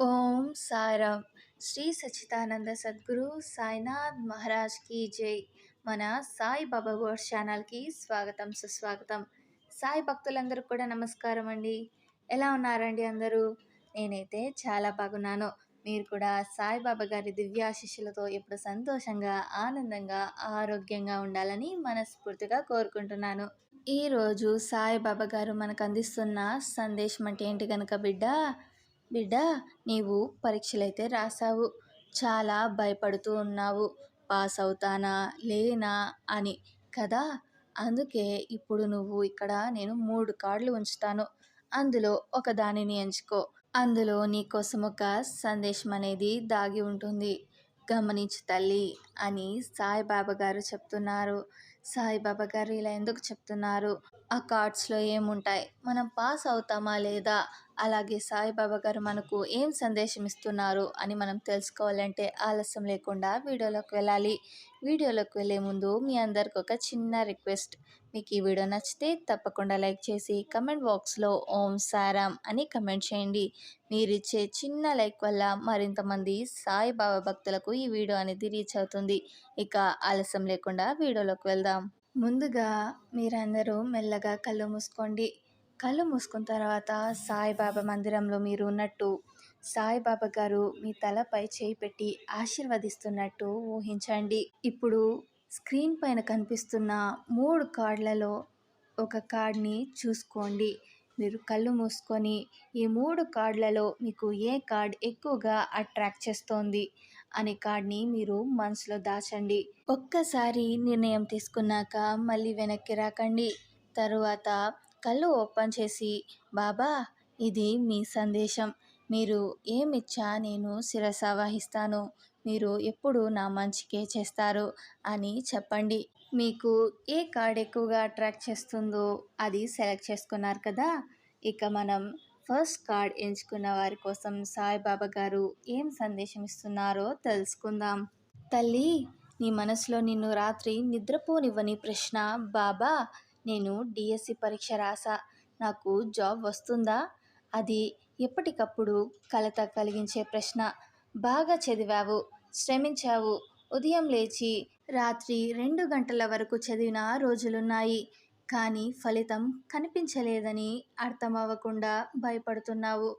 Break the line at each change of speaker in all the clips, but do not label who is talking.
ఓం సారం. శ్రీ సచ్చిదానంద సద్గురు సాయినాథ్ మహారాజ్ కీ జై. మన సాయి బాబా గోడ్ ఛానల్కి స్వాగతం సుస్వాగతం. సాయి భక్తులందరూ కూడా నమస్కారం అండి. ఎలా ఉన్నారండి అందరూ? నేనైతే చాలా బాగున్నాను. మీరు కూడా సాయిబాబా గారి దివ్యాశిష్యులతో ఎప్పుడు సంతోషంగా ఆనందంగా ఆరోగ్యంగా ఉండాలని మనస్ఫూర్తిగా కోరుకుంటున్నాను. ఈరోజు సాయిబాబా గారు మనకు అందిస్తున్న సందేశం అంటే ఏంటి కనుక బిడ్డ? బిడ్డ నీవు పరీక్షలైతే రాసావు చాలా భయపడుతూ ఉన్నావు. పాస్ అవుతానా లేనా అని కదా? అందుకే ఇప్పుడు నువ్వు ఇక్కడ నేను మూడు కార్డులు ఉంచుతాను. అందులో ఒక దానిని ఎంచుకో. అందులో నీకోసం ఒక సందేశం అనేది దాగి ఉంటుంది. గమనించు తల్లి. అని సాయిబాబా గారు చెప్తున్నారు. సాయిబాబా గారు ఇలా ఎందుకు చెప్తున్నారు? ఆ కార్డ్స్లో ఏముంటాయి? మనం పాస్ అవుతామా లేదా? అలాగే సాయిబాబా గారు మనకు ఏం సందేశం ఇస్తున్నారు అని మనం తెలుసుకోవాలంటే ఆలస్యం లేకుండా వీడియోలోకి వెళ్ళాలి. వీడియోలోకి వెళ్ళే ముందు మీ అందరికి ఒక చిన్న రిక్వెస్ట్. మీకు ఈ వీడియో నచ్చితే తప్పకుండా లైక్ చేసి కమెంట్ బాక్స్లో ఓం సారామ్ అని కమెంట్ చేయండి. మీరు ఇచ్చే చిన్న లైక్ వల్ల మరింతమంది సాయిబాబా భక్తులకు ఈ వీడియో అనేది రీచ్ అవుతుంది. ఇక ఆలస్యం లేకుండా వీడియోలోకి వెళ్దాం. ముందుగా మీరందరూ మెల్లగా కళ్ళు మూసుకోండి. కళ్ళు మూసుకున్న తర్వాత సాయిబాబా మందిరంలో మీరు ఉన్నట్టు సాయిబాబా గారు మీ తలపై చేయి పెట్టి ఆశీర్వదిస్తున్నట్టు ఊహించండి. ఇప్పుడు స్క్రీన్ పైన కనిపిస్తున్న మూడు కార్డులలో ఒక కార్డ్ని చూసుకోండి. మీరు కళ్ళు మూసుకొని ఈ మూడు కార్డులలో మీకు ఏ కార్డ్ ఎక్కువగా అట్రాక్ట్ చేస్తోంది? అనే కార్డ్ని మీరు మనసులో దాచండి. ఒక్కసారి నిర్ణయం తీసుకున్నాక మళ్ళీ వెనక్కి రాకండి. తరువాత కళ్ళు ఓపెన్ చేసి బాబా ఇది మీ సందేశం. మీరు ఏమిచ్చా నేను శిరస వహిస్తాను. మీరు ఎప్పుడు నా మంచికే చేస్తారు అని చెప్పండి. మీకు ఏ కార్డ్ ఎక్కువగా అట్రాక్ట్ చేస్తుందో అది సెలెక్ట్ చేసుకున్నారు కదా! ఇక మనం ఫస్ట్ కార్డ్ ఎంచుకున్న వారి కోసం సాయిబాబా గారు ఏం సందేశం ఇస్తున్నారో తెలుసుకుందాం. తల్లి నీ మనసులో నిన్ను రాత్రి నిద్రపోనివ్వని ప్రశ్న. బాబా నేను డిఎస్సి పరీక్ష రాసా. నాకు జాబ్ వస్తుందా? అది ఎప్పటికప్పుడు కలత కలిగించే ప్రశ్న. బాగా చదివావు శ్రమించావు. ఉదయం లేచి రాత్రి రెండు గంటల వరకు చదివిన రోజులున్నాయి. కానీ ఫలితం కనిపించలేదని అర్థమవ్వకుండా భయపడుతున్నావు.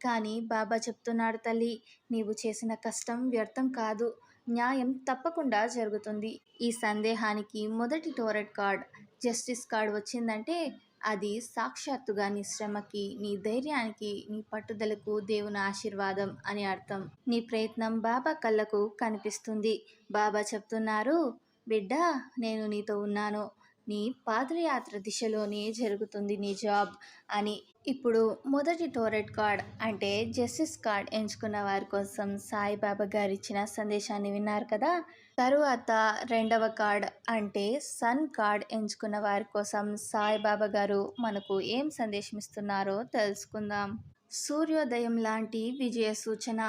కానీ బాబా చెప్తున్నాడు తల్లి నీవు చేసిన కష్టం వ్యర్థం కాదు. న్యాయం తప్పకుండా జరుగుతుంది. ఈ సందేహానికి మొదటి టోరెట్ కార్డ్ జస్టిస్ కార్డ్ వచ్చిందంటే అది సాక్షాత్తుగా నీ శ్రమకి నీ ధైర్యానికి నీ పట్టుదలకు దేవుని ఆశీర్వాదం అని అర్థం. నీ ప్రయత్నం బాబా కళ్ళకు కనిపిస్తుంది. బాబా చెప్తున్నారు బిడ్డ నేను నీతో ఉన్నాను. నీ పాదయాత్ర దిశలోనే జరుగుతుంది నీ జాబ్ అని. ఇప్పుడు మొదటి టోరెట్ కార్డ్ అంటే జస్టిస్ కార్డ్ ఎంచుకున్న వారి కోసం సాయిబాబా గారు ఇచ్చిన సందేశాన్ని విన్నారు కదా? తరువాత రెండవ కార్డ్ అంటే సన్ కార్డ్ ఎంచుకున్న వారి కోసం సాయిబాబా గారు మనకు ఏం సందేశం ఇస్తున్నారో తెలుసుకుందాం. సూర్యోదయం లాంటి విజయ సూచన.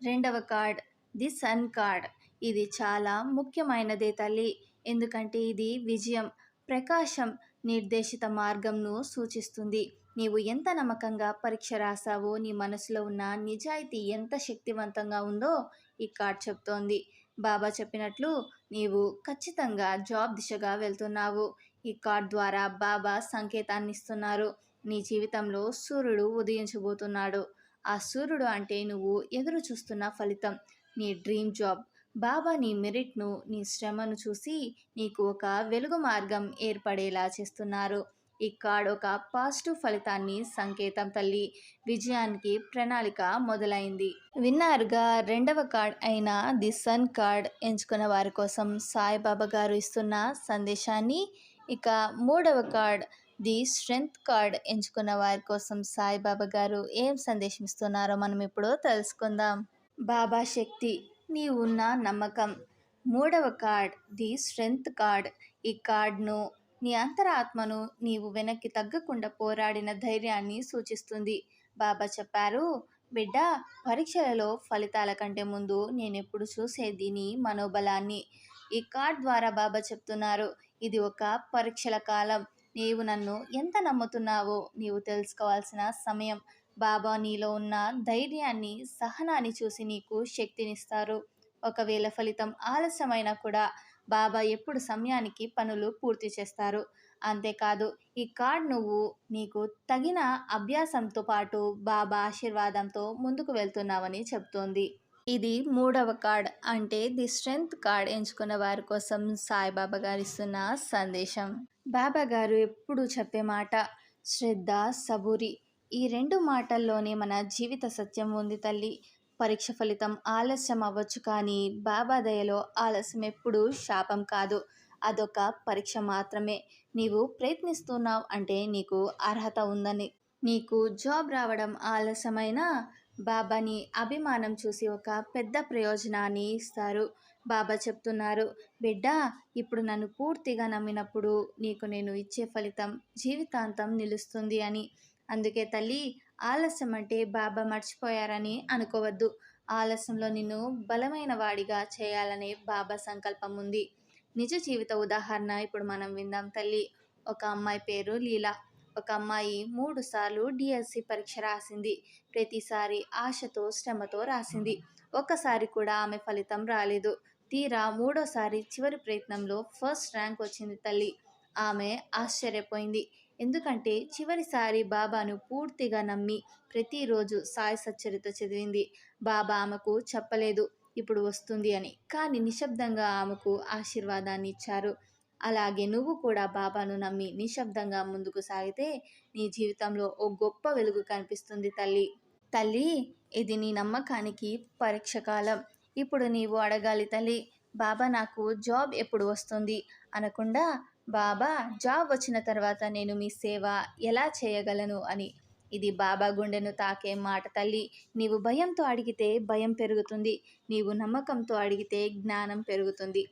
రెండవ కార్డ్ ది సన్ కార్డ్. ఇది చాలా ముఖ్యమైనదే తల్లి. ఎందుకంటే ఇది విజయం. ప్రకాశం నిర్దేశిత మార్గంను సూచిస్తుంది. నీవు ఎంత నమ్మకంగా పరీక్ష రాసావో నీ మనసులో ఉన్న నిజాయితీ ఎంత శక్తివంతంగా ఉందో ఈ కార్డ్ చెప్తోంది. బాబా చెప్పినట్లు నీవు ఖచ్చితంగా జాబ్ దిశగా వెళ్తున్నావు. ఈ కార్డ్ ద్వారా బాబా సంకేతాన్ని ఇస్తున్నారు నీ జీవితంలో సూర్యుడు ఉదయించబోతున్నాడు. ఆ సూర్యుడు అంటే నువ్వు ఎదురు చూస్తున్న ఫలితం. నీ డ్రీమ్ జాబ్ బాబా నీ మెరిట్ను నీ శ్రమను చూసి నీకు ఒక వెలుగు మార్గం ఏర్పడేలా చేస్తున్నారు. ఈ కార్డ్ ఒక పాజిటివ్ ఫలితాన్ని సంకేతం తల్లి. విజయానికి ప్రణాళిక మొదలైంది. విన్నారుగా రెండవ కార్డ్ అయిన ది సన్ కార్డ్ ఎంచుకున్న వారి కోసం సాయిబాబా గారు ఇస్తున్న సందేశాన్ని ఇక మూడవ కార్డ్ ది స్ట్రెంగ్త్ కార్డ్ ఎంచుకున్న వారి కోసం సాయిబాబా గారు ఏం సందేశం ఇస్తున్నారో మనం ఇప్పుడు తెలుసుకుందాం. బాబా శక్తి నీవున్న నమ్మకం. మూడవ కార్డ్ ది స్ట్రెంగ్త్ కార్డ్. ఈ కార్డ్ను నీ అంతరాత్మను నీవు వెనక్కి తగ్గకుండా పోరాడిన ధైర్యాన్ని సూచిస్తుంది. బాబా చెప్పారు బిడ్డ పరీక్షలలో ఫలితాల కంటే ముందు నేను ఎప్పుడు చూసేది నీ మనోబలాన్ని. ఈ కార్డ్ ద్వారా బాబా చెప్తున్నారు ఇది ఒక పరీక్షల కాలం. నీవు నన్ను ఎంత నమ్ముతున్నావో నీవు తెలుసుకోవాల్సిన సమయం. బాబా నీలో ఉన్న ధైర్యాన్ని సహనాన్ని చూసి నీకు శక్తినిస్తారు. ఒకవేళ ఫలితం ఆలస్యమైనా కూడా బాబా ఎప్పుడు సమయానికి పనులు పూర్తి చేస్తారు. అంతేకాదు ఈ కార్డ్ నువ్వు నీకు తగిన అభ్యాసంతో పాటు బాబా ఆశీర్వాదంతో ముందుకు వెళ్తున్నావని చెప్తోంది. ఇది మూడవ కార్డ్. అంటే ది స్ట్రెంగ్త్ కార్డ్ ఎంచుకున్న వారి కోసం సాయిబాబా గారు ఇస్తున్న సందేశం. బాబా గారు ఎప్పుడు చెప్పే మాట శ్రద్ధ సబూరి. ఈ రెండు మాటల్లోనే మన జీవిత సత్యం ఉంది తల్లి. పరీక్ష ఫలితం ఆలస్యం అవ్వచ్చు కానీ బాబా దయలో ఆలస్యం ఎప్పుడూ శాపం కాదు. అదొక పరీక్ష మాత్రమే. నీవు ప్రయత్నిస్తున్నావు అంటే నీకు అర్హత ఉందని. నీకు జాబ్ రావడం ఆలస్యమైనా బాబాని అభిమానం చూసి ఒక పెద్ద ప్రయోజనాన్ని ఇస్తారు. బాబా చెప్తున్నారు బిడ్డ ఇప్పుడు నన్ను పూర్తిగా నమ్మినప్పుడు నీకు నేను ఇచ్చే ఫలితం జీవితాంతం నిలుస్తుంది అని. అందుకే తల్లి ఆలస్యం అంటే బాబా మర్చిపోయారని అనుకోవద్దు. ఆలస్యంలో నిన్ను బలమైన వాడిగా చేయాలనే బాబా సంకల్పం ఉంది. నిజ జీవిత ఉదాహరణ ఇప్పుడు మనం విందాం తల్లి. ఒక అమ్మాయి పేరు లీలా. ఒక అమ్మాయి మూడు సార్లు డిఎస్సి పరీక్ష రాసింది. ప్రతిసారి ఆశతో శ్రమతో రాసింది. ఒక్కసారి కూడా ఆమె ఫలితం రాలేదు. తీరా మూడోసారి చివరి ప్రయత్నంలో ఫస్ట్ ర్యాంక్ వచ్చింది తల్లి. ఆమె ఆశ్చర్యపోయింది. ఎందుకంటే చివరిసారి బాబాను పూర్తిగా నమ్మి ప్రతిరోజు సాయి సచ్చరిత చదివింది. బాబా ఆమెకు చెప్పలేదు ఇప్పుడు వస్తుంది అని. కానీ నిశ్శబ్దంగా ఆమెకు ఆశీర్వాదాన్ని ఇచ్చారు. అలాగే నువ్వు కూడా బాబాను నమ్మి నిశ్శబ్దంగా ముందుకు సాగితే నీ జీవితంలో ఓ గొప్ప వెలుగు కనిపిస్తుంది తల్లి. తల్లి ఇది నీ నమ్మకానికి పరీక్ష కాలం. ఇప్పుడు నీవు అడగాలి తల్లి బాబా నాకు జాబ్ ఎప్పుడు వస్తుంది? అనకుండా బాబా జాబ్ వచ్చిన తర్వాత నేను మీ సేవ ఎలా చేయగలను అని. ఇది బాబా గుండెను తాకే మాట తల్లి. నీవు భయంతో అడిగితే భయం పెరుగుతుంది. నీవు నమ్మకంతో అడిగితే జ్ఞానం పెరుగుతుంది.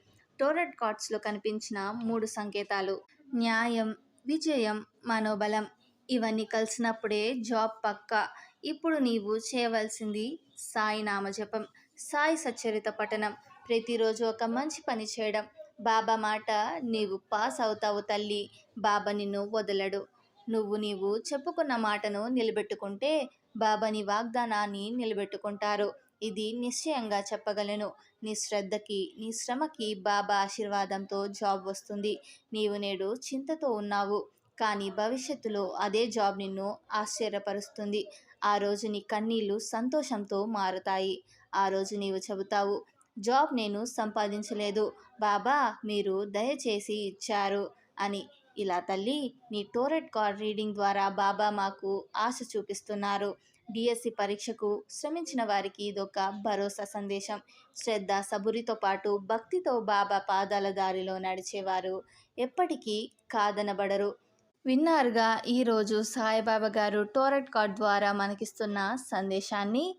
టోరెడ్ కార్డ్స్లో కనిపించిన మూడు సంకేతాలు. న్యాయం విజయం మనోబలం. ఇవన్నీ కలిసినప్పుడే జాబ్ పక్క. ఇప్పుడు నీవు చేయవలసింది సాయి నామజపం సాయి సచ్చరిత పఠనం. ప్రతిరోజు ఒక మంచి పని చేయడం. బాబా మాట నీవు పాస్ అవుతావు తల్లి. బాబా నిన్ను వదలడు. నువ్వు నీవు చెప్పుకున్న మాటను నిలబెట్టుకుంటే బాబాని వాగ్దానాన్ని నిలబెట్టుకుంటారు. ఇది నిశ్చయంగా చెప్పగలను. నీ శ్రద్ధకి నీ శ్రమకి బాబా ఆశీర్వాదంతో జాబ్ వస్తుంది. నీవు నేడు చింతతో ఉన్నావు. కానీ భవిష్యత్తులో అదే జాబ్ నిన్ను ఆశ్చర్యపరుస్తుంది. ఆ రోజు నీ కన్నీళ్ళు సంతోషంతో మారుతాయి. ఆ రోజు నీవు చెబుతావు జాబ్ నేను సంపాదించలేదు. బాబా మీరు దయచేసి ఇచ్చారు అని. ఇలా తల్లి నీ టోరెట్ కార్డ్ రీడింగ్ ద్వారా బాబా మాకు ఆశ చూపిస్తున్నారు. డిఎస్సి పరీక్షకు శ్రమించిన వారికి ఇదొక భరోసా సందేశం. శ్రద్ధ సబురితో పాటు భక్తితో బాబా పాదాల దారిలో నడిచేవారు. ఎప్పటికీ కాదనబడరు. విన్నారుగా ఈరోజు సాయిబాబా గారు టోరెట్ కార్డ్ ద్వారా మనకిస్తున్న సందేశాన్ని?